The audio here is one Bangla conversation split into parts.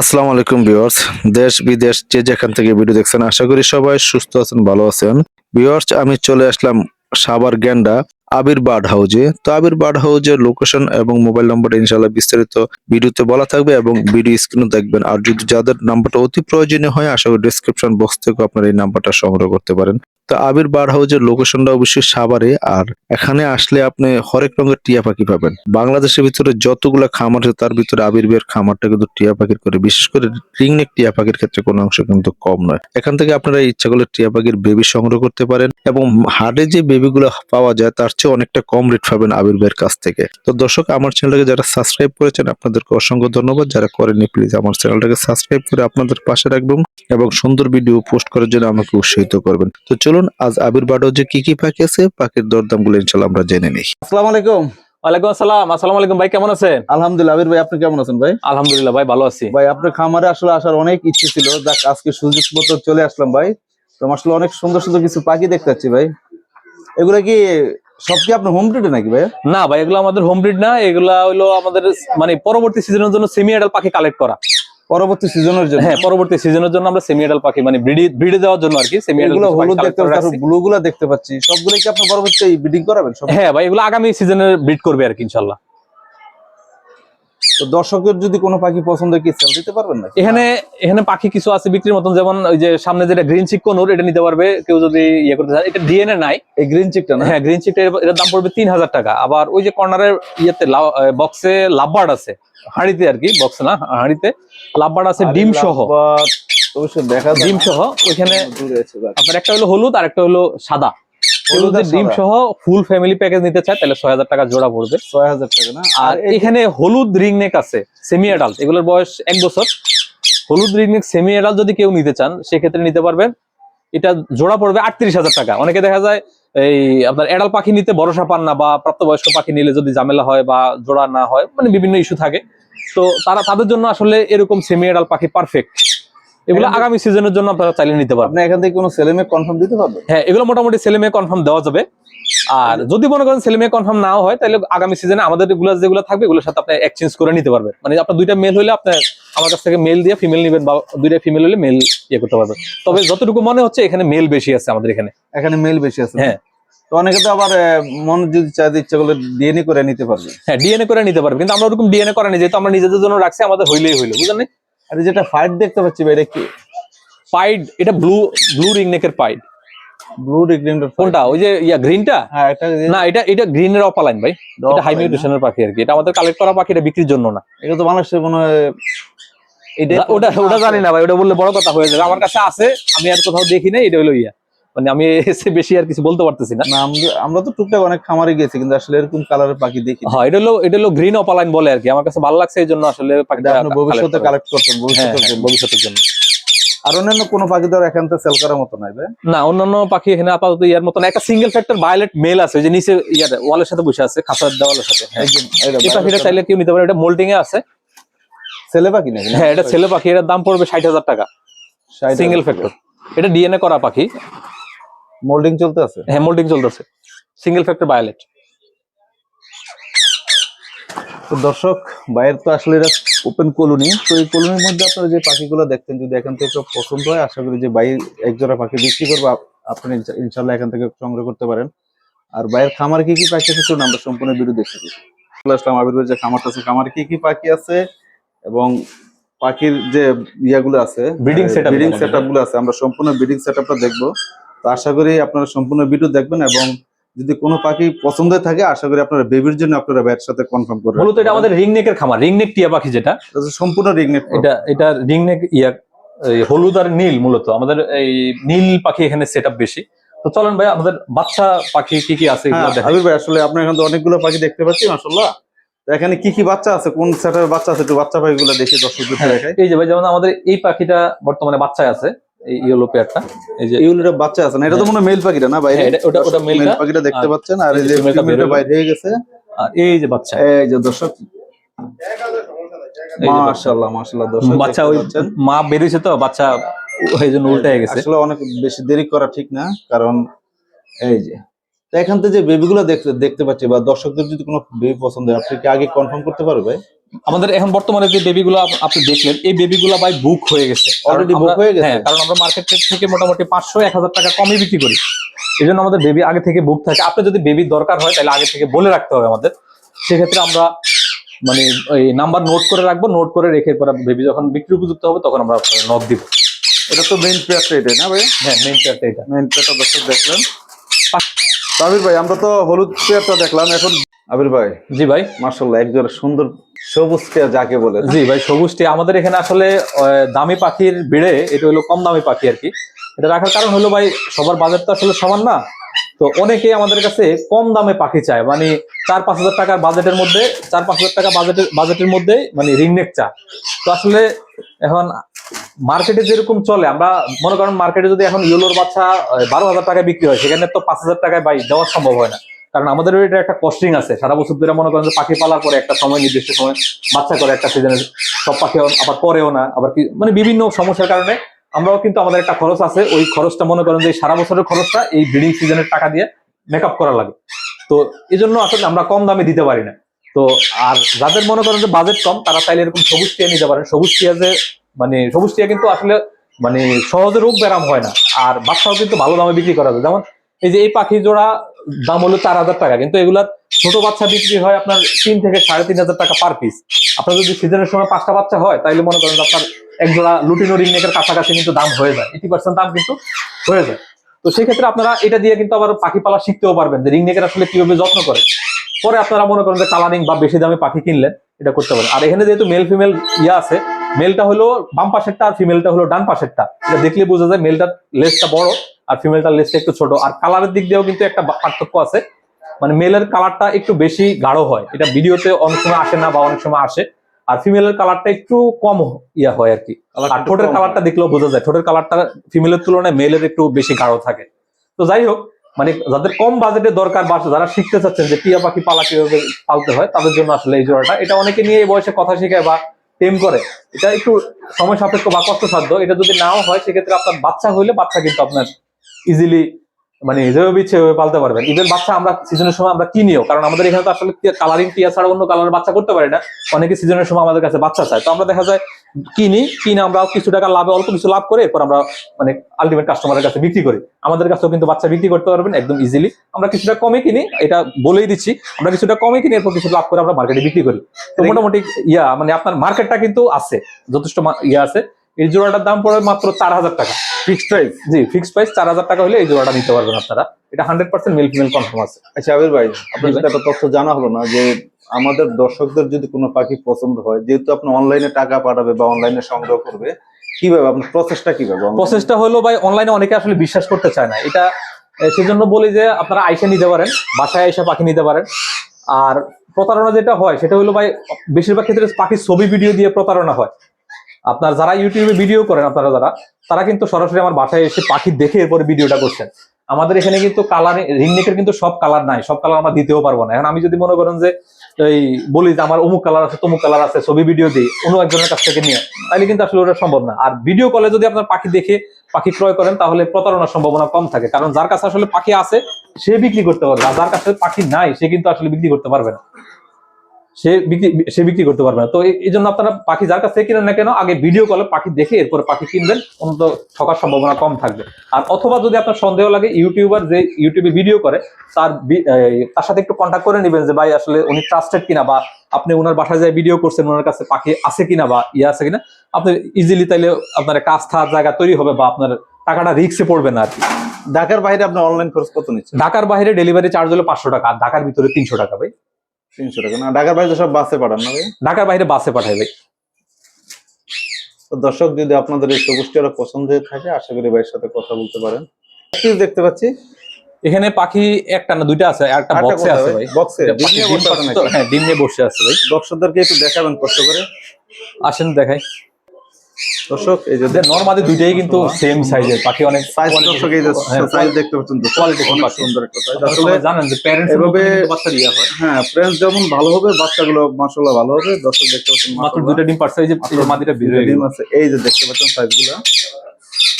আসসালামু আলাইকুম ভিউয়ার্স, দেশ বিদেশ যে যেখান থেকে ভিডিও দেখছেন, আশা করি সবাই সুস্থ আছেন, ভালো আছেন। ভিউয়ার্স, আমি চলে আসলাম সাবার গ্যান্ডা আবির বার্ড হাউজে। তো আবির বার্ড হাউজের লোকেশন এবং মোবাইল নাম্বার ইনশাআল্লাহ বিস্তারিত ভিডিওতে বলা থাকবে এবং ভিডিও স্ক্রিনে দেখবেন। আর যদি যাদের নাম্বারটা অতি প্রয়োজনীয় হয়, আশা করি ডিসক্রিপশন বক্স থেকে আপনারা এই নাম্বারটা সংগ্রহ করতে পারেন। তো আবির বার্ড হাউজের লোকেশনটা অবশ্যই সাভারে, আর এখানে আসলে আপনি হরেক রঙের টিয়া পাখি পাবেন। বাংলাদেশের ভিতরে যতগুলো খামার আছে, তার ভিতরে আবির বিয়ের খামারটা কিন্তু টিয়া পাখির করে। বিশেষ করে রিংনেক টিয়া পাখির ক্ষেত্রে কোনো অংশ কিন্তু কম নয়। এখান থেকে আপনারা ইচ্ছা করলে টিয়া পাখির বেবি সংগ্রহ করতে পারেন, এবং হাটে যে বেবিগুলো পাওয়া যায়, তার চেয়ে অনেকটা কম রেট পাবেন আবির ভাইয়ের কাছ থেকে। তো দর্শক, আমার চ্যানেলটাকে যারা সাবস্ক্রাইব করেছেন, আপনাদেরকে অসংখ্য ধন্যবাদ। যারা করেননি প্লিজ আমার চ্যানেলটাকে সাবস্ক্রাইব করে আপনাদের পাশে রাখবেন, এবং সুন্দর ভিডিও পোস্ট করার জন্য আমাকে উৎসাহিত করবেন। তো চলুন আজ আবির বাডো যে কি কি পাখি আছে পাখির দরদামগুলো ইনশাল্লাহ আমরা জেনে নিই। আসসালামু আলাইকুম ওয়ালাইকুম আসসালাম। আসসালামু আলাইকুম ভাই কেমন আছেন? আলহামদুলিল্লাহ আবির ভাই আপনি কেমন আছেন ভাই? আলহামদুলিল্লাহ ভাই ভালো আছি। ভাই আপনার খামারে আসলে আসার অনেক ইচ্ছে ছিল। যাক আজকে সুযোগ মতো চলে আসলাম ভাই। তো আসলে অনেক সুন্দর সুন্দর কিছু পাখি দেখতে পাচ্ছি ভাই। এগুলা কি সব কি আপনার হোম ব্রিডে নাকি ভাই? না ভাই এগুলো আমাদের হোম ব্রিড না। এগুলা হলো আমাদের মানে পরবর্তী সিজনের জন্য সেমি অ্যাডাল পাখি কালেক্ট করা। পরবর্তী সিজনের জন্য। হ্যাঁ পরবর্তী সিজনের জন্য আমরা সেমি পাখি মানে ব্রিডে ব্রিডে দেওয়ার জন্য আর কি সেমি এগুলো হলুদ দেখতে পাচ্ছি ব্লু গুলো দেখতে পাচ্ছি। সবগুলো কি আপনি পরবর্তী ব্রিডিং করাবেন? হ্যাঁ ভাই এগুলো আগামী সিজনে ব্রিড করবে আর কি ইনশাল্লাহ তো দর্শকের যদি কোনো পাখি পছন্দ কি সেল দিতে পারবেন না এখানে এখানে পাখি কিছু আছে বিক্রির মতন যেমন ওই যে সামনে যেটা গ্রিন চিক কোনোর এটা নিতে পারবে কেউ যদি ইয়ে করতে চায়। এটা ডিএনএ নাই। এই গ্রিন চিকটা না? হ্যাঁ গ্রিন চিকটা এর দাম পড়বে তিন হাজার টাকা। আবার ওই যে কর্নারের ইয়েতে বক্সে লাভবার্ড আছে। হাঁড়িতে আর কি বক্সে না হাঁড়িতে। লাভবার্ড আছে ডিম সহ। অবশ্যই দেখা ডিম সহ ওইখানে আপনার একটা হলো হলুদ আর একটা হলো সাদা। কেউ হলুদ যদি আর ডিম। সহ ফুল ফ্যামিলি প্যাকেজ নিতে চায় তাহলে ছয় হাজার টাকা জোড়া পড়বে। ছয় হাজার টাকা না? আর এখানে হলুদ রিং নেক আছে সেমি অ্যাডাল্ট এগুলোর বয়স এক বছর। হলুদ রিং নেক সেমি অ্যাডাল্ট যদি কেউ নিতে চান সেক্ষেত্রে নিতে পারবেন। এটা জোড়া পড়বে আটত্রিশ হাজার টাকা। অনেকে দেখা যায় এই আপনার এডাল পাখি নিতে ভরসা পান না বা প্রাপ্তবয়স্ক পাখি নিলে যদি ঝামেলা হয় বা জোড়া না হয় মানে বিভিন্ন ইস্যু থাকে। তো তারা তাদের জন্য আসলে এরকম সেমি এডাল পাখি পারফেক্ট এগুলো আগামী সিজনের জন্য আপনারা চাইলে নিতে পারবেন। আপনি এখান থেকে কোনো ছেলে মেয়ে কনফার্ম দিতে হ্যাঁ এগুলো মোটামুটি ছেলে মেয়ে কনফার্ম দেওয়া যাবে। আর যদি মনে করেন ছেলে মেয়ে কনফার্ম নাও হয় তাহলে আগামী সিজনে আমাদের যেগুলো থাকবে এগুলোর সাথে আপনি এক্সচেঞ্জ করে নিতে পারবেন। মানে আপনার দুইটা মেল হলে আপনার আমার কাছ থেকে মেল দিয়ে ফিমেল নেবেন বা দুইটা ফিমেল হলে মেল ইয়ে করতে পারবেন। তবে যতটুকু মনে হচ্ছে এখানে মেল বেশি আছে আমাদের এখানে। এখানে মেল বেশি আছে। হ্যাঁ। তো অনেকে তো আবার মন যদি চাইতে ইচ্ছা করলে ডিএনএ করে নিতে পারবে। হ্যাঁ ডিএনএ করে নিতে পারবে। কিন্তু আমরা ওরকম ডিএনএ করেনি যেহেতু আমরা নিজেদের জন্য রাখছি আমাদের হইলেই হইল বুঝলেন? আর যেটা ফাইট দেখতে পাচ্ছি ভাই এটা কি? পাইড এটা ব্লু ব্লু রিং নেকের পাইড ব্লু রিং নেকের কোনটা? ওই যে ইয়া গ্রিনটা হ্যাঁ এটা না এটা এটা গ্রিনের অপালাইন ভাই। এটা হাই মিউটেশনের পাখি আর কি। এটা আমাদের কালেক্ট করা পাখি এটা বিক্রির জন্য না। এটা তো বাংলাদেশের কোনো হয় এটা ওটা ওটা জানি না ভাই ওটা বললে বড় কথা হয়ে যাবে। আমার কাছে আছে আমি আর কোথাও দেখি নাই এটা হলো ইয়া। মানে আমি এসে বেশি আর কিছু বলতে পারতেছি না। না আমরা- তো টুকটাক অনেক খামারে গেছি কিন্তু আসলে এরকম কালারের পাখি দেখি হ্যাঁ এটা হলো এটা হলো গ্রিন অপালাইন বলে আর কি। আমার কাছে ভালো লাগছে এই জন্য আসলে পাখিটা আপনি ভবিষ্যতে কালেক্ট করছেন হ্যাঁ, ভবিষ্যতের জন্য। ভবিষ্যতের জন্য। আর অন্যান্য কোনো পাখি ধর এখান থেকে সেল করার মতো নাই না অন্যান্য পাখি এখানে আপাতত ইয়ার মতন একটা সিঙ্গেল ফ্যাক্টর ভায়োলেট মেল আছে ওই যে নিচে ইয়ার ওয়ালের সাথে বসে আছে খাঁচার দেওয়ালের সাথে হ্যাঁ। এই পাখিটা চাইলে কেউ নিতে পারে এটা মোল্ডিং এ আছে। ছেলে পাখি নাকি হ্যাঁ এটা ছেলে পাখি এটার দাম পড়বে ষাট হাজার টাকা। সিঙ্গেল ফ্যাক্টর এটা ডিএনএ করা পাখি। মোল্ডিং চলতে আছে হ্যাঁ মোল্ডিং চলতেছে। সিঙ্গেল ফ্যাক্টর ভায়োলেট তো দর্শক বাইরের তো আসলে এটা ওপেন কলোনি তো এই কলোনির মধ্যে আপনারা যে পাখিগুলো দেখতেন যদি এখান থেকে পছন্দ হয় আশা করি যে বাইরে এক জোড়া পাখি বিক্রি করব আপনি ইনশাল্লাহ এখান থেকে সংগ্রহ করতে পারেন। আর বাইরের খামার কি কি পাখি আছে চলুন আমরা সম্পূর্ণ ভিডিও দেখতে চলে আসলাম আবির যে খামারটা আছে খামার কি কি পাখি আছে এবং পাখির যে ইয়াগুলো আছে ব্রিডিং আমাদের। সেটগুলো আছে আমরা সম্পূর্ণ ব্রিডিং সেট আপটা দেখব। তো আশা করি আপনারা সম্পূর্ণ ভিডিও দেখবেন এবং যদি কোনো পাখি পছন্দ থাকে আশা করি আপনারা বেবির জন্য আপনারা ব্যাট সাথে কনফার্ম করবেন মূলত এটা আমাদের রিং নেকের খামার রিং নেক টিয়া পাখি যেটা সম্পূর্ণ রিগনেট এটা এটা রিং নেক ইয়া হলুদ আর নীল মূলত। আমাদের এই নীল পাখি এখানে সেট বেশি। তো চলেন ভাই আমাদের বাচ্চা পাখি কি কি আছে এগুলো হ্যাঁ। হাবিব ভাই আসলে আপনার এখানে তো অনেকগুলো পাখি দেখতে পাচ্ছি মাসাল্লাহ তো এখানে কি কি বাচ্চা আছে কোন সেটের বাচ্চা আছে একটু বাচ্চা পাখিগুলো দেখি দর্শকদের হ্যাঁ, দেখাই। এই যে ভাই যেমন আমাদের এই পাখিটা বর্তমানে বাচ্চায় আছে। এই ইয়েলো পেয়ারটা এই যে এইগুলোর বাচ্চা আছে না? এটা তো মনে মেল পাখিটা না বাইরে? হ্যাঁ, ওটা- ওটা মেল পাখিটা দেখতে পাচ্ছেন আর এই যে যে female টা ফিমেলটা বের বাইরে হয়ে গেছে। আর এই যে বাচ্চা। এই যে দর্শক। মাশাআল্লাহ মাশাআল্লাহ দর্শক বাচ্চা ওই। মা বেরিয়েছে তো বাচ্চা এই জন্য উল্টে গেছে। আসলে অনেক বেশি দেরি করা ঠিক না কারণ এই যে তো এখান থেকে যে বেবিগুলো দেখতে দেখতে পাচ্ছি বা দর্শকদের যদি কোনো বেবি পছন্দ হয় আপনি কি আগে কনফার্ম করতে পারবে? ভাই আমাদের এখন বর্তমানে যে বেবিগুলো আপনি দেখলেন এই বেবিগুলো ভাই বুক হয়ে গেছে। book আমরা- হয়ে গেছে? হ্যাঁ কারণ আমরা মার্কেট থেকে মোটামুটি পাঁচশো এক হাজার টাকা কমে বিক্রি করি। এই জন্য আমাদের বেবি আগে থেকে বুক থাকে। আপনি যদি বেবির দরকার হয় তাহলে আগে থেকে বলে রাখতে হবে আমাদের। সেক্ষেত্রে আমরা মানে ওই নাম্বার নোট করে রাখব। নোট করে রেখে পরে বেবি যখন বিক্রি উপযুক্ত হবে তখন আমরা নক দিব। এটা তো মেইন পেয়ারটা এটাই না ভাই? হ্যাঁ মেইন চারটা এটা। মেইন পেয়ারটা দর্শক দেখলেন। আবির ভাই আমরা তো হলুদ পেয়ারটা দেখলাম। এখন আবির ভাই জি ভাই। মার্শাল্লাহ একজোড়া সুন্দর সবুজ পেয়ার যাকে বলে। জি ভাই, সবুজটি আমাদের এখানে আসলে দামি পাখির ভিড়ে এটা হলো কম দামি পাখি আর কি। এটা রাখার কারণ হলো ভাই, সবার বাজেট তো আসলে সমান না। তো অনেকেই আমাদের কাছে কম দামে পাখি চায়। মানে চার পাঁচ হাজার টাকার বাজেটের মধ্যে, চার পাঁচ হাজার টাকা বাজেটের বাজেটের মধ্যে মানে রিংনেক চা। তো আসলে এখন মার্কেটে যেরকম চলে, আমরা মনে করেন মার্কেটে যদি এখন ইউলোর বাচ্চা বারো হাজার টাকায় বিক্রি হয়, সেখানে তো পাঁচ হাজার টাকায় বাই দেওয়া সম্ভব হয় না। কারণ আমাদের এটা একটা কস্টিং আছে। সারা বছর ধরে মনে করেন যে পাখি পালার পরে একটা সময়, নির্দিষ্ট সময় বাচ্চা করে একটা সিজনে সব পাখি আবার পরেও না, আবার কি মানে বিভিন্ন সমস্যার কারণে আমরাও কিন্তু আমাদের একটা খরচ আছে। ওই খরচটা মনে করেন যে সারা বছরের খরচটা এই ব্রিডিং সিজনের টাকা দিয়ে মেকআপ করা লাগে। তো এই জন্য আসলে আমরা কম দামে দিতে পারি না। তো আর যাদের মনে করেন যে বাজেট কম, তারা চাইলে এরকম সবুজ টিয়া নিতে পারেন। সবুজ টিয়া যে মানে সবুজ টিয়া কিন্তু আসলে মানে সহজে রোগ ব্যারাম হয় না। আর বাচ্চাও কিন্তু ভালো দামে বিক্রি করা যায়। যেমন এই যে এই পাখি জোড়া দাম হলো চার হাজার টাকা, কিন্তু এগুলার ছোট বাচ্চা বিক্রি হয় আপনার তিন থেকে সাড়ে তিন হাজার টাকা পার পিস আপনার যদি সিজনের সময় পাঁচটা বাচ্চা হয় তাহলে মনে করেন আপনার এক জোড়া লুটিনো রিংনেকের কাছাকাছি কিন্তু দাম হয়ে যায়। এইটি পার্সেন্ট দাম কিন্তু হয়ে যায়। তো সেই ক্ষেত্রে আপনারা এটা দিয়ে কিন্তু আবার পাখি পালা শিখতেও পারবেন যে রিং রিংনেকের আসলে কীভাবে যত্ন করে। পরে আপনারা মনে করেন যে কালারিং বা বেশি দামে পাখি কিনলেন, এটা করতে পারেন। আর এখানে যেহেতু মেল ফিমেল ইয়ে আছে মেলটা হলো বাম পাশেরটা আর ফিমেলটা হলো ডান পাশেরটা। এটা দেখলে বোঝা যায় মেলটার লেজটা বড়। আর ফিমেলটার লেজটা একটু ছোট। আর কালারের দিক দিয়েও কিন্তু একটা পার্থক্য আছে। মানে মেলের কালারটা একটু বেশি গাঢ় হয়। এটা ভিডিওতে অনেক সময় আসে না বা অনেক সময় আসে। আর ফিমেলের কালারটা একটু কম ইয়া হয় আর কি। আর ঠোঁটের কালারটা দেখলেও বোঝা যায়। ঠোঁটের কালারটা ফিমেলের তুলনায় মেলের একটু বেশি গাঢ় থাকে। তো যাই হোক মানে যাদের কম বাজেটের দরকার বা যারা শিখতে চাচ্ছেন যে টিয়া পাখি পালা কীভাবে পালতে হয় তাদের জন্য আসলে এই জোড়াটা। এটা অনেকে নিয়ে এই বয়সে কথা শেখায় বা টেম করে। এটা একটু সময় সাপেক্ষ বা কষ্টসাধ্য। এটা যদি নাও হয় সেক্ষেত্রে আপনার বাচ্চা হইলে বাচ্চা কিন্তু আপনার ইজিলি মানে যেভাবে ইচ্ছে পালতে পারবেন। ইভেন বাচ্চা আমরা সিজনের সময় আমরা কিনিও কারণ আমাদের এখানে তো আসলে কালারিং টিয়া ছাড়া অন্য কালারের বাচ্চা করতে পারি না। অনেকে সিজনের সময় আমাদের কাছে বাচ্চা চায়। তো আমরা দেখা যায় কিনি কিনে আমরা কিছু টাকা লাভে অল্প কিছু লাভ করে এরপর আমরা মানে আলটিমেট কাস্টমারের কাছে বিক্রি করি। আমাদের কাছেও কিন্তু বাচ্চা বিক্রি করতে পারবেন একদম ইজিলি আমরা কিছুটা কমে কিনি এটা বলেই দিচ্ছি। আমরা কিছুটা কমে কিনি এরপর কিছু লাভ করে আমরা মার্কেটে বিক্রি করি। তো মোটামুটি ইয়া মানে আপনার মার্কেটটা কিন্তু আছে যথেষ্ট ইয়া আছে। এই জোড়াটার দাম পড়ে মাত্র চার হাজার টাকা। ফিক্সড প্রাইস জি ফিক্সড প্রাইস চার হাজার টাকা হলে এই জোড়াটা নিতে পারবেন আপনারা। এটা hundred percent male female confirm আছে। আচ্ছা আবির ভাই আপনার সাথে একটা তথ্য জানা হলো না যে আমাদের দর্শকদের যদি কোনো পাখি পছন্দ হয় যেহেতু আপনি অনলাইনে টাকা পাঠাবে বা অনলাইনে সংগ্রহ করবে কীভাবে আপনার প্রসেসটা কীভাবে? প্রসেসটা হলো ভাই অনলাইনে অনেকে আসলে বিশ্বাস করতে চায় না। এটা সেজন্য বলি যে আপনারা আইসা নিতে পারেন বাসায় আইসা পাখি নিতে পারেন। আর প্রতারণা যেটা হয় সেটা হলো ভাই বেশিরভাগ ক্ষেত্রে পাখির ছবি ভিডিও দিয়ে প্রতারণা হয়। আপনার যারা ইউটিউবে ভিডিও করেন, আপনারা যারা, তারা কিন্তু সরাসরি আমার বাসায় এসে পাখি দেখে এরপরে ভিডিওটা করছেন। আমাদের এখানে কিন্তু কালার রিংনেকের কিন্তু সব কালার নাই, সব কালার আমরা দিতেও পারব না। এখন আমি যদি মনে করেন যে, এই বলি যে আমার অমুক কালার আছে, তমুক কালার আছে, ছবি ভিডিও দিই, অন্য একজনের কাছ থেকে নিয়ে, তাহলে কিন্তু আসলে ওটা সম্ভব না। আর ভিডিও কলে যদি আপনার পাখি দেখে, পাখি ক্রয় করেন, তাহলে প্রতারণার সম্ভাবনা কম থাকে। কারণ যার কাছে আসলে পাখি আছে, সে বিক্রি করতে পারবে, আর যার কাছে পাখি নাই, সে কিন্তু আসলে বিক্রি করতে পারবে না। সে বিক্রি সে বিক্রি করতে পারবে না। তো এই- জন্য আপনারা পাখি যার কাছ থেকে কিনেন না কেন আগে ভিডিও কলে পাখি দেখে এরপরে পাখি কিনবেন অন্তত ঠকার সম্ভাবনা কম থাকবে। আর অথবা যদি আপনার সন্দেহ লাগে ইউটিউবার যে ইউটিউবে ভিডিও করে তার তার সাথে একটু কন্ট্যাক্ট করে নেবেন যে ভাই আসলে উনি ট্রাস্টেড কিনা বা আপনি ওনার বাসায় যায় ভিডিও করছেন ওনার কাছে পাখি আছে কিনা বা ইয়ে আছে কিনা? আপনি ইজিলি তাইলে আপনার একটা আস্থার জায়গা তৈরি হবে বা আপনার টাকাটা রিক্সে পড়বে না আর কি। ঢাকার বাইরে আপনার অনলাইন খরচ কত নিচ্ছে ঢাকার বাইরে ডেলিভারি চার্জ হলো পাঁচশো টাকা আর ঢাকার ভিতরে তিনশো টাকা ভাই। তিনশো টাকা। না ঢাকার বাইরে সব বাসে পাঠান না ভাই। ঢাকার বাইরে বাসে পাঠায় ভাই। তো দর্শক যদি আপনাদের এই সবুজটি আরও পছন্দ হয়ে থাকে আশা করি ভাইয়ের সাথে কথা বলতে পারেন। কি দেখতে পাচ্ছি। এখানে পাখি একটা না দুইটা আছে একটা বক্সে আছে ভাই? বক্সে? হ্যাঁ ডিম নিয়ে বসে আছে ভাই। দর্শকদেরকে একটু দেখাবেন কষ্ট করে। আসেন দেখাই। দর্শক এই যে নর্মালি দুইটাই কিন্তু সেম সাইজের পাখি অনেক সাইজ দর্শক এই যে হ্যাঁ, সাইজ দেখতে পাচ্ছেন quality অনেক সুন্দর একটা। আসলে জানেন যে প্যারেন্টস বাচ্চা দিয়া হয়। হ্যাঁ ফ্রেন্ডস যেমন ভালো হবে বাচ্চাগুলো মাশাআল্লাহ ভালো হবে। দর্শক দেখতে পাচ্ছেন মাত্র দুইটা ডিম পারছে এই যে মাদিটা বের হয়ে ডিম আছে। এই যে দেখতে পাচ্ছেন সাইজগুলো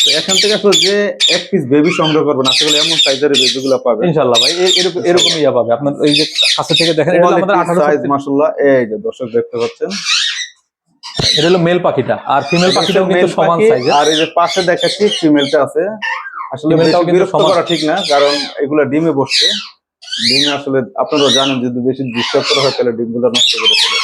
তো এখান থেকে আসলে যে এক পিস বেবি সংগ্রহ করবেন আশা করি এমন সাইজের বেবি গুলো পাবেন। ইনশাল্লাহ ভাই এরকম এরকম ইয়া পাবে। আপনার এই যে কাছে থেকে দেখেন এটা আমাদের আঠারো সাইজ মাশাআল্লাহ। এই যে দর্শক দেখতে পাচ্ছেন। এটা হলো মেল পাখিটা। আর ফিমেল পাখিটাও কিন্তু সমান পাখি, সাইজের আর এই যে পাশে দেখাচ্ছি ফিমেলটা আছে। আসলে মেলটাও কিন্তু সমান। করা ঠিক না কারণ এগুলা ডিমে বসছে। ডিমে আসলে আপনারা জানেন যদি বেশি ডিস্টার্ব করা হয় তাহলে ডিমগুলো নষ্ট করে ফেলে।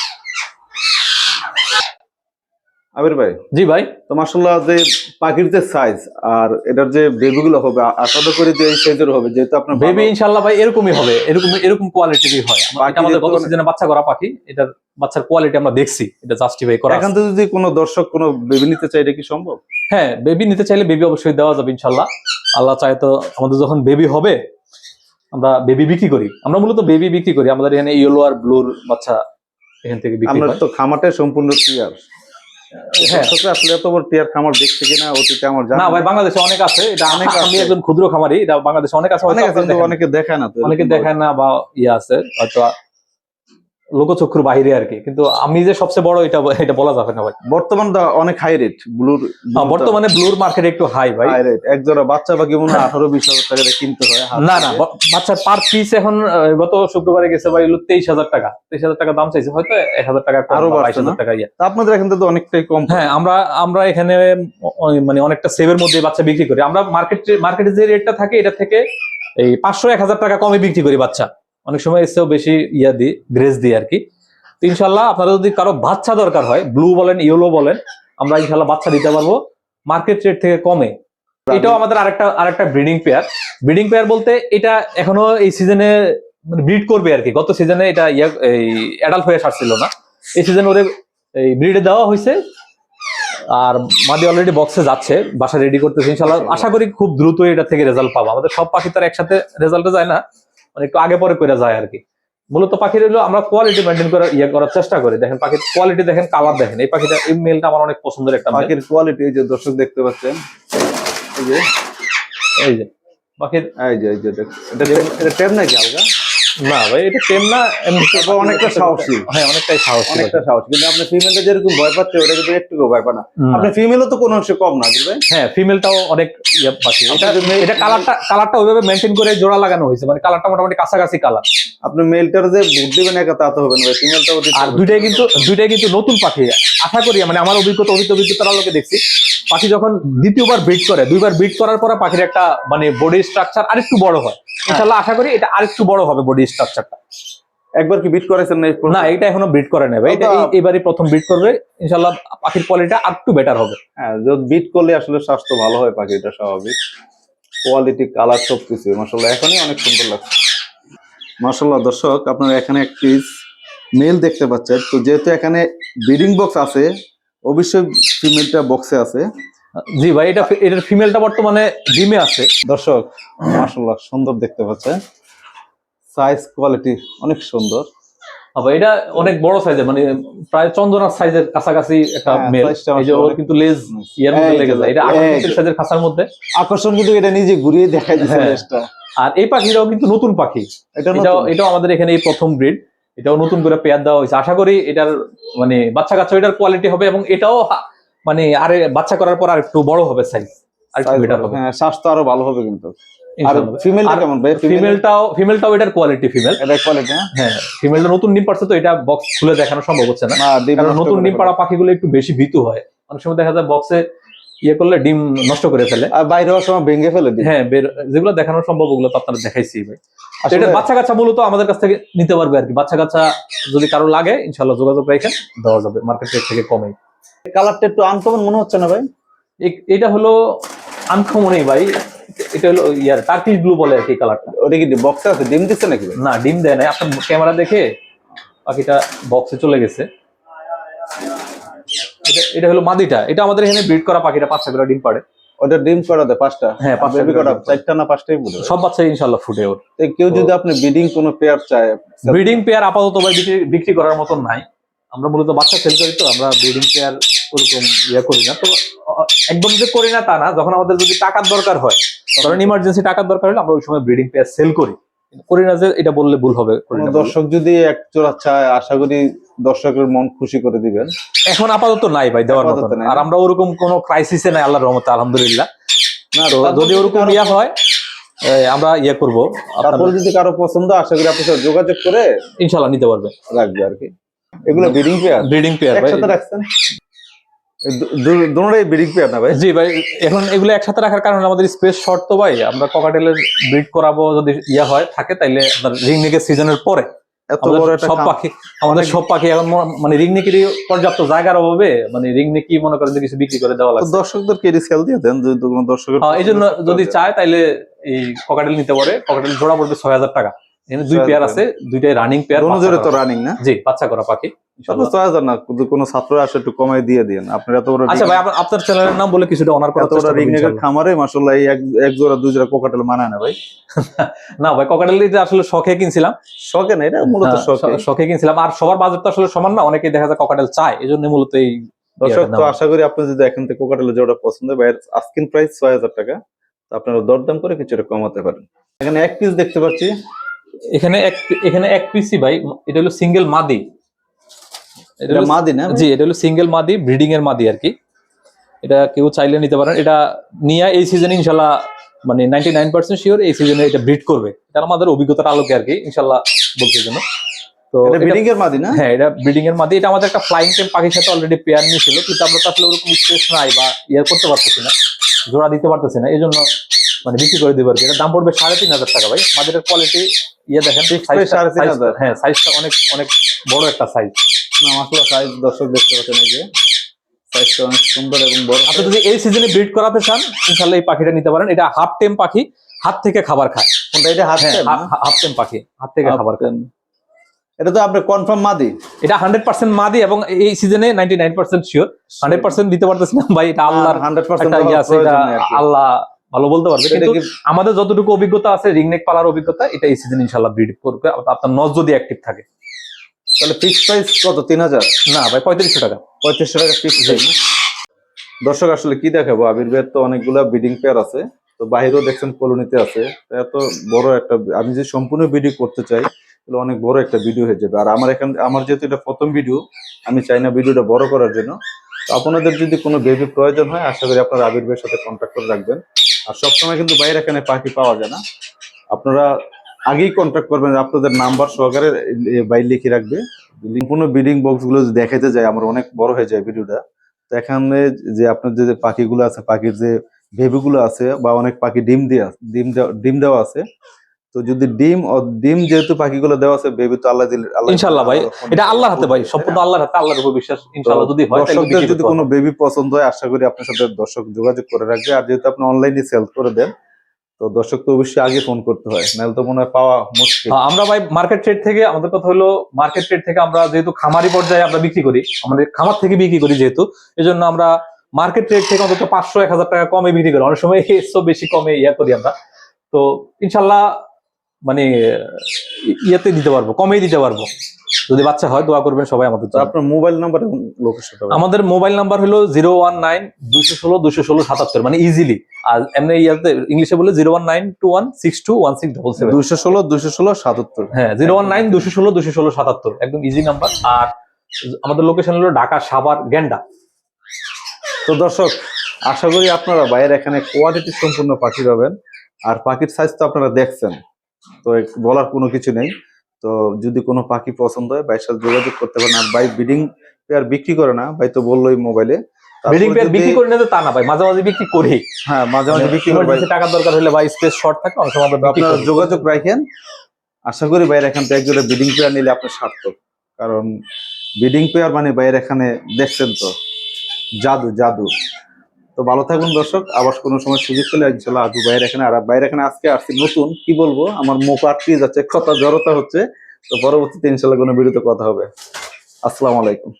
আবির ভাই জি ভাই। তো মাসাল্লাহ যে পাখির যে সাইজ আর এটার যে বেবি গুলো হবে আশা তো করি যে এই সাইজের হবে যেহেতু আপনার বেবি ইনশাল্লাহ ভাই এরকমই হবে এরকম এরকম কোয়ালিটিরই হয়। এটা আমাদের গত সিজনে বাচ্চা করা পাখি এটার বাচ্চার কোয়ালিটি আমরা দেখছি এটা জাস্টিফাই করা এখান থেকে যদি কোনো দর্শক কোনো বেবি নিতে চাই এটা কি সম্ভব? হ্যাঁ বেবি নিতে চাইলে বেবি অবশ্যই দেওয়া যাবে ইনশাল্লাহ আল্লাহ চায় তো আমাদের যখন বেবি হবে আমরা বেবি বিক্রি করি। আমরা মূলত বেবি বিক্রি করি। আমাদের এখানে ইয়েলো আর ব্লুর বাচ্চা এখান থেকে বিক্রি আমরা তো খামারটাই সম্পূর্ণ ক্লিয়ার আসলে এত বড় টিয়ার খামার দেখছে কিনা অতীতে আমার জানা না ভাই বাংলাদেশে অনেক আছে। এটা অনেক অনেক আমি একজন ক্ষুদ্র খামারি এটা বাংলাদেশে অনেক আছে অনেক আছে। অনেকে দেখায় না অনেকে দেখায় না বা ইয়ে আছে হয়তো লোকচক্ষুর বাইরে আর কি। কিন্তু আমি যে সবচেয়ে বড় এটা এটা বলা যাবে না ভাই। বর্তমান দা অনেক হাই রেট ব্লুর হ্যাঁ, বর্তমানে ব্লুর মার্কেট একটু হাই ভাই। হাই রেট এক জোড়া বাচ্চা পাখি মনে হয় আঠারো বিশ হাজার টাকা কিনতে হয় না না থেকে। বা- বাচ্চার পার পিস এখন গত শুক্রবারে গেছে ভাই হলো তেইশ হাজার টাকা। তেইশ হাজার টাকা দাম চাইছে হয়তো এক হাজার টাকা কম আরও বাইশ হাজার? টাকা ইয়ে। তা আপনাদের এখান থেকে তো অনেকটাই কম হ্যাঁ। আমরা আমরা এখানে মানে অনেকটা সেভের মধ্যে বাচ্চা বিক্রি করি। আমরা মার্কেট মার্কেটে যে রেটটা থাকে এটা থেকে এই পাঁচশো এক হাজার টাকা কমে বিক্রি করি বাচ্চা। অনেক সময় এসেও বেশি ইয়া দিই গ্রেস দিই আর কি তো ইনশাল্লাহ আপনারা যদি কারও বাচ্চা দরকার হয় ব্লু বলেন ইয়েলো বলেন, আমরা ইনশাল্লাহ বাচ্চা দিতে পারব। মার্কেট রেট থেকে কমে। এটাও আমাদের আরেকটা আরেকটা ব্রিডিং পেয়ার ব্রিডিং পেয়ার বলতে এটা এখনও এই সিজনে মানে ব্রিড করবে আর কি গত সিজনে এটা ইয়া, এই অ্যাডাল্ট হয়ে সারছিল না। এই সিজনে ওরে এই ব্রিডে দেওয়া হয়েছে। আর মাদি অলরেডি বক্সে যাচ্ছে, বাসা রেডি করতেছে। ইনশাল্লাহ আশা করি খুব দ্রুত এটা থেকে রেজাল্ট পাবো। আমাদের সব পাখি তার একসাথে রেজাল্টে যায় না। মানে একটু আগে পরে করে যায় আর কি মূলত পাখির হলো আমরা কোয়ালিটি মেনটেন করার ইয়ে করার চেষ্টা করি। দেখেন পাখির কোয়ালিটি দেখেন কালার দেখেন। এই পাখিটা এই মেলটা আমার অনেক পছন্দের একটা পাখির কোয়ালিটি এই যে দর্শক দেখতে পাচ্ছেন এই যে এই যে পাখির এই যে এই যে দেখ- এটা টেপ নাকি আলগা? না ভাই এটা টেম না অনেকটা সাহসী। হ্যাঁ অনেকটাই সাহসী অনেকটা সাহস কিন্তু আপনি ফিমেলটা যেরকম ভয় পাচ্ছে ওটা কিন্তু একটু ভয় পায় না। আপনি ফিমেলও তো কোনো অংশে কম না বুঝলেন হ্যাঁ ফিমেলটাও অনেক ইয়ে পাখি এটা আপনাদের মেয়ে- এটা কালারটা কালারটা ওইভাবে মেনটেন করে জোড়া লাগানো হয়েছে মানে কালারটা মোটামুটি কাছাকাছি কালার আপনি মেলটার যে ভোট দিবেন একা তা তো হবে না ভাই ফিমেলটাও আর দুইটাই কিন্তু দুইটাই কিন্তু নতুন পাখি। আশা করি মানে আমার অভিজ্ঞতা অভিজ্ঞতা অভিজ্ঞতার আলোকে দেখছি। পাখি যখন দ্বিতীয়বার ব্রিড করে দুইবার ব্রিড করার পরে পাখির একটা মানে বডি স্ট্রাকচার আরেকটু বড় হয়। ইনশাল্লাহ আশা করি এটা আরেকটু বড় হবে বডি স্ট্রাকচারটা একবার কি বিট করেছেন না না এটা এখনও ব্রিড করে নেবে এটা এবারই প্রথম ব্রিড করবে। ইনশাল্লাহ পাখির কোয়ালিটিটা আরেকটু বেটার হবে। হ্যাঁ যদি বিট করলে আসলে স্বাস্থ্য ভালো হয় পাখিটা স্বাভাবিক। কোয়ালিটি কালার সব কিছু মাসাল্লাহ এখনই অনেক সুন্দর লাগছে। মাসাল্লাহ দর্শক আপনারা এখানে এক পিস মেল দেখতে পাচ্ছেন। তো যেহেতু এখানে ব্রিডিং বক্স আছে অবশ্যই ফিমেলটা বক্সে আছে। জি ভাই এটা এটার ফিমেলটা বর্তমানে ডিমে আছে। দর্শক মাসাল্লাহ সুন্দর দেখতে পাচ্ছেন। সাইজ কোয়ালিটি অনেক সুন্দর। আবার এটা অনেক বড় সাইজের মানে প্রায় চন্দনার সাইজের কাছাকাছি একটা হ্যাঁ, মেল এই যে ওর কিন্তু লেজ ইয়ার মধ্যে লেগে যায়। এটা যে। সাইজের খাঁচার মধ্যে। আকর্ষণ কিন্তু এটা নিজে ঘুরিয়ে দেখাই দিচ্ছে হ্যাঁ। লেজটা। আর এই পাখিটাও কিন্তু নতুন পাখি। এটা এটাও এটাও আমাদের এখানে এই প্রথম ব্রিড এটাও নতুন করে পেয়ার দেওয়া হয়েছে। আশা করি এটার মানে বাচ্চা কাচ্চা এটার কোয়ালিটি হবে এবং এটাও মানে আরে বাচ্চা করার পর আর একটু বড় হবে সাইজ আর একটু বেটার হবে। হ্যাঁ স্বাস্থ্য আরও ভালো হবে কিন্তু। আর ফিমেলটা কেমন ভাই? ফিমেলটাও ফিমেলটাও এটার কোয়ালিটি ফিমেল এটা কোয়ালিটি হ্যাঁ? হ্যাঁ ফিমেলটা নতুন ডিম পারছে তো এটা বক্স খুলে দেখানো সম্ভব হচ্ছে না। কারণ নতুন করে ডিম ফেলে। পাড়া পাখিগুলো একটু বেশি ভীতু হয়। অনেক সময় দেখা যায় বক্সে ইয়ে করলে ডিম নষ্ট করে ফেলে। আর বাইরে হওয়ার সময় ভেঙে ফেলে দিই হ্যাঁ যেগুলো দেখানো সম্ভব ওগুলো তো আপনারা দেখাইছি ভাই। এটা বাচ্চা কাচ্চা মূলত আমাদের কাছ থেকে নিতে পারবে আর কি। বাচ্চা কাচ্চা যদি কারও লাগে ইনশাল্লাহ যোগাযোগ রাখেন দেওয়া যাবে মার্কেট রেট থেকে কমে কালারটা একটু আনকমন মনে হচ্ছে না ভাই? এটা হলো আনকমনই ভাই। এটা হলো ইয়ার টার্কিশ ব্লু বলে আর কি কালারটা ওটা কি বক্সে আছে? ডিম দিচ্ছে নাকি? না ডিম দেয় না আপনার ক্যামেরা দেখে পাখিটা বক্সে চলে গেছে। এটা হলো মাদিটা। এটা আমাদের এখানে ব্রিড করা পাখিটা পাঁচটা করে ডিম পাড়ে। ওটা ডিম করা দেয় পাঁচটা? হ্যাঁ, পাঁচটা বেবি করে চারটা না পাঁচটাই বলে সব বাচ্চা ইনশাল্লাহ ফুটে ওর। কেউ যদি আপনি ব্রিডিং কোনো পেয়ার চায় ব্রিডিং পেয়ার আপাতত ভাই বিক্রি- করার মতন নাই। আমরা মূলত বাচ্চা সেল করি তো আমরা ব্রিডিং পেয়ার ওরকম ইয়ে করি না। তো একদম যে করি না তা না যখন আমাদের যদি টাকার দরকার হয় ধরেন ইমার্জেন্সি টাকার দরকার হলে আমরা ওই সময় ব্রিডিং পেয়ার সেল করি। করি না যে এটা বললে ভুল হবে দর্শক যদি এক জোড়া চায় আশা করি দর্শকের মন খুশি করে দিবেন। এখন আপাতত নাই ভাই দেওয়ার নাই। আর আমরা ওরকম কোনো ক্রাইসিসে নাই আল্লাহর রহমতে আলহামদুলিল্লাহ। না যদি ওরকম ইয়া হয় আমরা ইয়ে করব তারপরে যদি কারও পছন্দ আশা করি আপনার সাথে যোগাযোগ করে ইনশাল্লাহ নিতে পারবে। রাখবে আর কি। এগুলো ব্রিডিং পেয়ার ব্রিডিং পেয়ার একসাথে রাখছেন? ব্রিডিং পেয়ার না ভাই? জি ভাই এখন এগুলো একসাথে রাখার কারণে আমাদের স্পেস শর্ট তো ভাই আমরা ককাটেলের ব্রিড করাবো যদি ইয়া হয় থাকে তাইলে আপনার রিং নেকের সিজনের পরে। এত আমাদের বড় একটা সব পাখি আমাদের সব পাখি এখন মানে রিং পর্যাপ্ত জায়গার অভাবে মানে রিং নেকি মনে করেন যে কিছু বিক্রি করে দেওয়া তো লাগছে দর্শকদের কেডি সেল দিয়ে দেন? যদি কোনো দর্শকের হ্যাঁ, এই জন্য যদি চায় তাইলে এই ককাটেল নিতে পারে। ককাটেল জোড়া পড়বে ছয় হাজার টাকা। এখানে দুই পেয়ার আছে দুইটাই রানিং পেয়ার তো রানিং না? জি বাচ্চা করা পাখি। না কোনো ছাত্র আসে একটু কমাই দিয়ে দিন আপনার এত বড় আচ্ছা ভাই আপ- আপনার চ্যানেলের নাম বলে কিছুটা অনার করার চেষ্টা রিং করব খামারে এক এক জোড়া দুই জোড়া কোকাটেল মানায় না ভাই। না ভাই ককাটেল এটা আসলে শখে কিনছিলাম। শখে না এটা মূলত হ্যাঁ, শখে। শখে কিনছিলাম। আর সবার বাজেট তো আসলে সমান না অনেকেই দেখা যায় ককাটেল চায় এই জন্য মূলত এই দর্শক তো আশা করি আপনি যদি এখান থেকে কোকাটেলের জোড়া পছন্দ হয় ভাইয়ের আস্কিন প্রাইস ছয় হাজার টাকা তো আপনারা দরদাম করে কিছুটা কমাতে পারেন। এখানে এক পিস দেখতে পাচ্ছি। এখানে এক এখানে এক পিসি ভাই এটা হলো সিঙ্গেল মাদি। এটা মাদি না জি এটা হলো সিঙ্গেল মাদি ব্রিডিং এর মাদি আর কি। এটা কেউ চাইলে নিতে পারেন। এটা নিয়ে এই সিজনে ইনশাল্লাহ মানে নাইনটি নাইন পার্সেন্ট শিওর এই সিজনে এটা ব্রিড করবে। এটা আমাদের অভিজ্ঞতার আলোকে আর কি ইনশাল্লাহ বলতে জন্য তো ব্রিডিং এর মাদি না? হ্যাঁ এটা ব্রিডিং এর মাধ্যমে এটা আমাদের একটা ফ্লাইং টেম পাখির সাথে অলরেডি পেয়ার নিয়েছিল কিন্তু আমরা তো আসলে ওরকম স্পেস নাই বা ইয়ার করতে পারতেছি না জোড়া দিতে পারতেছি না। এই জন্য মানে বিক্রি করে দেবো আর কি। এটার দাম পড়বে সাড়ে তিন হাজার টাকা ভাই। আমাদের কোয়ালিটি ইয়ে দেখেন price সাড়ে তিন হাজার? হ্যাঁ সাইজটা অনেক অনেক বড় একটা সাইজ না মাসাল্লাহ সাইজ দর্শক দেখতে পাচ্ছেন এই যে। সাইজটা অনেক সুন্দর এবং বড় আপনি যদি এই সিজনে ব্রিড করাতে চান ইনশাল্লাহ এই পাখিটা নিতে পারেন। এটা হাফ টেম পাখি হাত থেকে খাবার খায়। কোনটা এটা হাত হাফ টেম পাখি হাত থেকে খাবার খায়। এটা তো আপনি কনফার্ম মাদি। এটা হান্ড্রেড পার্সেন্ট মাদি এবং এই সিজনে ninety nine percent sure hundred percent দিতে পারতেছি না ভাই এটা আল্লাহর হান্ড্রেড পার্সেন্ট ইয়ে আছে এটা আল্লাহ ভালো বলতে পারবে। কিন্তু আমাদের যতটুকু অভিজ্ঞতা আছে রিংনেক পালার অভিজ্ঞতা এটা এই সিজন ইনশাল্লাহ ব্রিড করবে। আপনার নজ যদি অ্যাক্টিভ থাকে। তাহলে ফিক্স প্রাইস কত? তিন হাজার? না ভাই পঁয়ত্রিশশো টাকা। পঁয়ত্রিশশো টাকা ফিক্স দর্শক আসলে কি দেখাবো? আবির ভাইয়ের তো অনেকগুলা ব্রিডিং পেয়ার আছে। তো বাইরেও দেখছেন কলোনিতে আছে। এত বড় একটা আমি যে সম্পূর্ণ ভিডিও করতে চাই তাহলে অনেক বড় একটা ভিডিও হয়ে যাবে। আর আমার এখান আমার যেহেতু এটা প্রথম ভিডিও আমি চাই না ভিডিওটা বড় করার জন্য। তো আপনাদের যদি কোনো বেবি প্রয়োজন হয় আশা করি আপনারা আবির ভাইয়ের সাথে কন্ট্যাক্ট করে রাখবেন। আর সবসময় কিন্তু বাইরে এখানে পাখি পাওয়া যায় না। আপনারা আগেই কন্ট্যাক্ট করবেন, আপনাদের নাম্বার সহকারে বাইরে লিখে রাখবে। সম্পূর্ণ বিডিং বক্সগুলো যদি দেখাতে যায়, আমার অনেক বড় হয়ে যায় ভিডিওটা তো এখানে যে আপনার যে পাখিগুলো আছে, পাখির যে ভেবিগুলো আছে বা অনেক পাখি ডিম দিয়ে, ডিম ডিম দেওয়া আছে তো যদি ডিম ও- ডিম যেহেতু পাখিগুলো দেওয়া আছে বেবি তো আল্লাহ আল্লাহ ভাই। এটা আল্লাহর হাতে ভাই সম্পূর্ণ আল্লাহর হাতে আল্লাহর উপর বিশ্বাস। ইনশাল্লাহ যদি হয় দর্শকদের যদি কোনো বেবি পছন্দ হয় আশা করি আপনার সাথে দর্শক যোগাযোগ করে রাখবে। আর যেহেতু আপনি অনলাইনে সেল করে দেন তো দর্শক তো অবশ্যই আগে ফোন করতে হয়। নাহলে তো মনে হয় পাওয়া মুশকিল। আমরা ভাই মার্কেট রেট থেকে আমাদের কথা হলো মার্কেট রেট থেকে আমরা যেহেতু খামারি পর্যায়ে আমরা বিক্রি করি আমাদের খামার থেকে বিক্রি করি যেহেতু এজন্য আমরা মার্কেট রেট থেকে অন্তত পাঁচশো এক হাজার টাকা কমে বিক্রি করি। অনেক সময় চেয়েও বেশি কমে ইয়া করি আমরা। তো ইনশাল্লাহ মানে ইয়েতে দিতে পারব কমেই দিতে পারব। যদি বাচ্চা হয় দোয়া করবেন সবাই আমাদের আপনার মোবাইল নাম্বার এবং লোকেশনটা আমাদের মোবাইল নাম্বার হলো জিরো ওয়ান নাইন দুইশো ষোলো দুইশো ষোলো সাতাত্তর মানে ইজিলি আর এমনি ইয়াতে ইংলিশে বলে zero one nine two one six two one six double seven দুইশো ষোলো দুইশো ষোলো সাতাত্তর। হ্যাঁ জিরো ওয়ান নাইন দুশো ষোলো দুশো ষোলো সাতাত্তর। একদম ইজি নাম্বার আর আমাদের লোকেশন হলো ঢাকা সাভার গেন্ডা তো দর্শক আশা করি আপনারা বাইরে এখানে কোয়ালিটি সম্পূর্ণ পাখি পাবেন। আর পাখির সাইজ তো আপনারা দেখছেন। তো বলার কোনো কিছু নেই। তো যদি কোনো পাখি পছন্দ হয় বাইরের সাথে যোগাযোগ করতে পারেন। আর ভাই বিডিং পেয়ার বিক্রি করে না ভাই তো বলল বললোই মোবাইলে পেয়ার বিক্রি করে তা না ভাই। মাঝে মাঝে বিক্রি করি। হ্যাঁ মাঝে মাঝে বিক্রি করে ভাই। দরকার হলে স্পেস শর্ট থাকে অনেক সময় আপনারা যোগাযোগ রাখেন। আশা করি বাইরে এখান থেকে একজোড়া বিডিং পেয়ার নিলে আপনার সার্থক। কারণ বিডিং পেয়ার মানে বাইরে এখানে দেখছেন তো জাদু জাদু। তো ভালো থাকুন দর্শক। আবার কোনো সময় সুযোগ পেলে ইনশাল্লাহ আজু বাইরে এখানে আর বাইরে এখানে আজকে আসছি নতুন। কি বলব? আমার মুখ আটকে যাচ্ছে, ক্ষতা জড়তা হচ্ছে। তো পরবর্তীতে ইনশাল্লাহ কোনো বিরুদ্ধে কথা হবে। আসসালামু আলাইকুম।